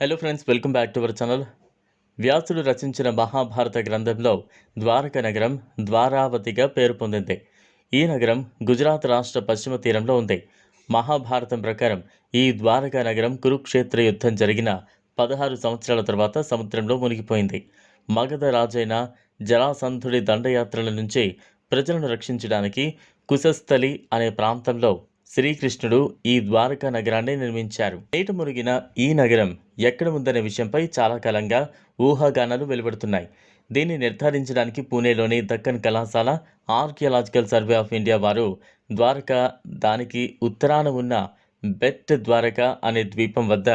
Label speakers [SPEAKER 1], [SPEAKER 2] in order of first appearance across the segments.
[SPEAKER 1] Hello friends welcome back to our channel వ్యాసుడు రచించిన మహాభారత గ్రంథంలో ద్వారక నగరం ద్వారావతిగా పేరు పొందింది. ఈ నగరం గుజరాత్ రాష్ట్ర పశ్చిమ తీరంలో ఉంది. మహాభారతం ప్రకారం ఈ ద్వారక నగరం కురుక్షేత్ర యుద్ధం జరిగిన పదహారు సంవత్సరాల తర్వాత సముద్రంలో మునిగిపోయింది. మగధ రాజైన జరాసంధుడి దండయాత్రల నుంచి ప్రజలను రక్షించడానికి కుశస్థలి అనే ప్రాంతంలో శ్రీకృష్ణుడు ఈ ద్వారకా నగరాన్ని నిర్మించారు. నీట మురిగిన ఈ నగరం ఎక్కడ ఉందనే విషయంపై చాలా కాలంగా ఊహాగానాలు వెలువడుతున్నాయి. దీన్ని నిర్ధారించడానికి పూణేలోని దక్కన్ కళాశాల ఆర్కియలాజికల్ సర్వే ఆఫ్ ఇండియా వారు ద్వారకా దానికి ఉత్తరాన ఉన్న బెట్ ద్వారకా అనే ద్వీపం వద్ద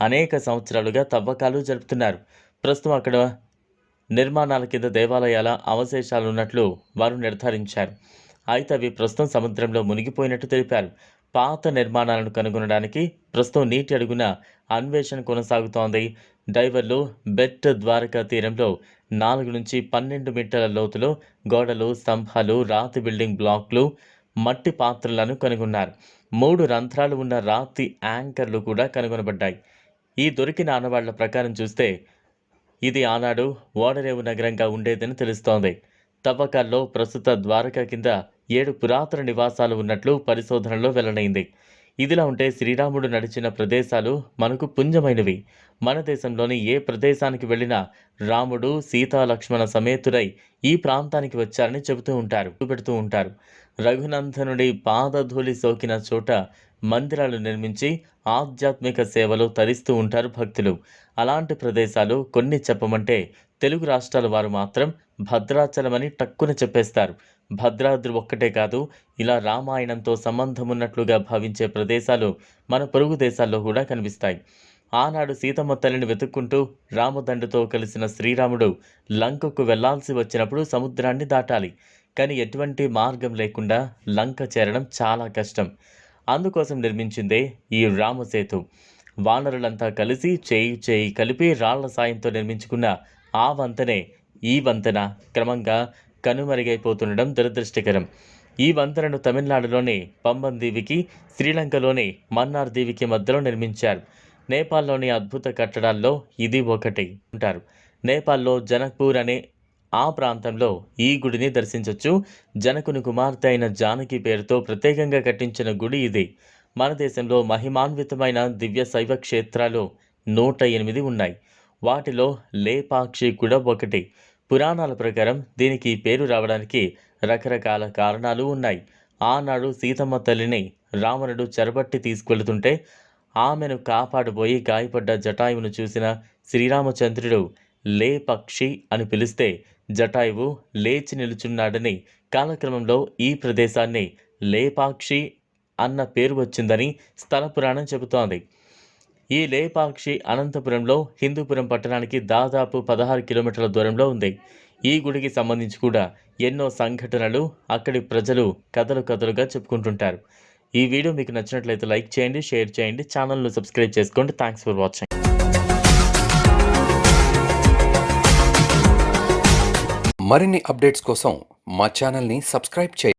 [SPEAKER 1] అనేక సంవత్సరాలుగా తవ్వకాలు జరుపుతున్నారు. ప్రస్తుతం అక్కడ నిర్మాణాల కింద దేవాలయాల అవశేషాలు ఉన్నట్లు వారు నిర్ధారించారు. అయితే అవి ప్రస్తుతం సముద్రంలో మునిగిపోయినట్టు తెలిపారు. పాత నిర్మాణాలను కనుగొనడానికి ప్రస్తుతం నీటి అడుగున అన్వేషణ కొనసాగుతోంది. డైవర్లు బెట్ ద్వారకా తీరంలో నాలుగు నుంచి పన్నెండు మీటర్ల లోతులో గోడలు స్తంభాలు రాతి బిల్డింగ్ బ్లాక్లు మట్టి పాత్రలను కనుగొన్నారు. మూడు రంధ్రాలు ఉన్న రాతి యాంకర్లు కూడా కనుగొనబడ్డాయి. ఈ దొరికిన ఆనవాళ్ళ ప్రకారం చూస్తే ఇది ఆనాడు ఓడరేవు నగరంగా ఉండేదని తెలుస్తోంది. తవ్వకాల్లో ప్రస్తుత ద్వారకా కింద ఏడు పురాతన నివాసాలు ఉన్నట్లు పరిశోధనలో వెల్లడైంది. ఇదిలా ఉంటే శ్రీరాముడు నడిచిన ప్రదేశాలు మనకు పుంజమైనవి. మన దేశంలోని ఏ ప్రదేశానికి వెళ్ళినా రాముడు సీతా లక్ష్మణ సమేతుడై ఈ ప్రాంతానికి వచ్చారని చెబుతూ ఉంటారు చూపెడుతూ ఉంటారు. రఘునందనుడి పాదధూళి సోకిన చోట మందిరాలు నిర్మించి ఆధ్యాత్మిక సేవలు తరిస్తూ ఉంటారు భక్తులు. అలాంటి ప్రదేశాలు కొన్ని చెప్పమంటే తెలుగు రాష్ట్రాల వారు మాత్రం భద్రాచలమని టక్కున చెప్పేస్తారు. భద్రాద్రి ఒక్కటే కాదు ఇలా రామాయణంతో సంబంధం ఉన్నట్లుగా భావించే ప్రదేశాలు మన పొరుగు దేశాల్లో కూడా కనిపిస్తాయి. ఆనాడు సీతమ్మ తల్లిని వెతుక్కుంటూ రామదండుతో కలిసిన శ్రీరాముడు లంకకు వెళ్ళాల్సి వచ్చినప్పుడు సముద్రాన్ని దాటాలి. కానీ ఎటువంటి మార్గం లేకుండా లంక చేరడం చాలా కష్టం. అందుకోసం నిర్మించిందే ఈ రామసేతు. వానరులంతా కలిసి చేయి చేయి కలిపి రాళ్ళ సాయంతో నిర్మించుకున్న ఆ వంతనే ఈ వంతెన క్రమంగా కనుమరుగైపోతుండడం దురదృష్టకరం. ఈ వంతెనను తమిళనాడులోని పంబన్ దీవికి శ్రీలంకలోని మన్నార్ దీవికి మధ్యలో నిర్మించారు. నేపాల్లోని అద్భుత కట్టడాల్లో ఇది ఒకటి ఉంటారు నేపాల్లో జనక్పూర్ అనే ఆ ప్రాంతంలో ఈ గుడిని దర్శించవచ్చు జనకుని కుమార్తె అయిన జానకి పేరుతో ప్రత్యేకంగా కట్టించిన గుడి ఇది. మన దేశంలో మహిమాన్వితమైన దివ్య శైవ క్షేత్రాలు నూట ఎనిమిది ఉన్నాయి. వాటిలో లేపాక్షి కూడా ఒకటి. పురాణాల ప్రకారం దీనికి పేరు రావడానికి రకరకాల కారణాలు ఉన్నాయి. ఆనాడు సీతమ్మ తల్లిని రావణుడు చెరబట్టి తీసుకెళ్తుంటే ఆమెను కాపాడబోయి గాయపడ్డ జటాయువును చూసిన శ్రీరామచంద్రుడు లే పక్షి అని పిలిస్తే జటాయువు లేచి నిలుచున్నాడని కాలక్రమంలో ఈ ప్రదేశాన్ని లేపాక్షి అన్న పేరు వచ్చిందని స్థల పురాణం చెబుతోంది. ఈ లేపాక్షి అనంతపురంలో హిందూపురం పట్టణానికి దాదాపు పదహారు కిలోమీటర్ల దూరంలో ఉంది. ఈ గుడికి సంబంధించి కూడా ఎన్నో సంఘటనలు అక్కడి ప్రజలు కథలు కథలుగా చెప్పుకుంటుంటారు. ఈ వీడియో మీకు నచ్చినట్లయితే లైక్ చేయండి షేర్ చేయండి ఛానల్ను సబ్స్క్రైబ్ చేసుకోండి. థ్యాంక్స్ ఫర్ వాచింగ్
[SPEAKER 2] మరిన్ని అప్డేట్స్ కోసం మా ఛానల్ని సబ్స్క్రైబ్ చేయండి.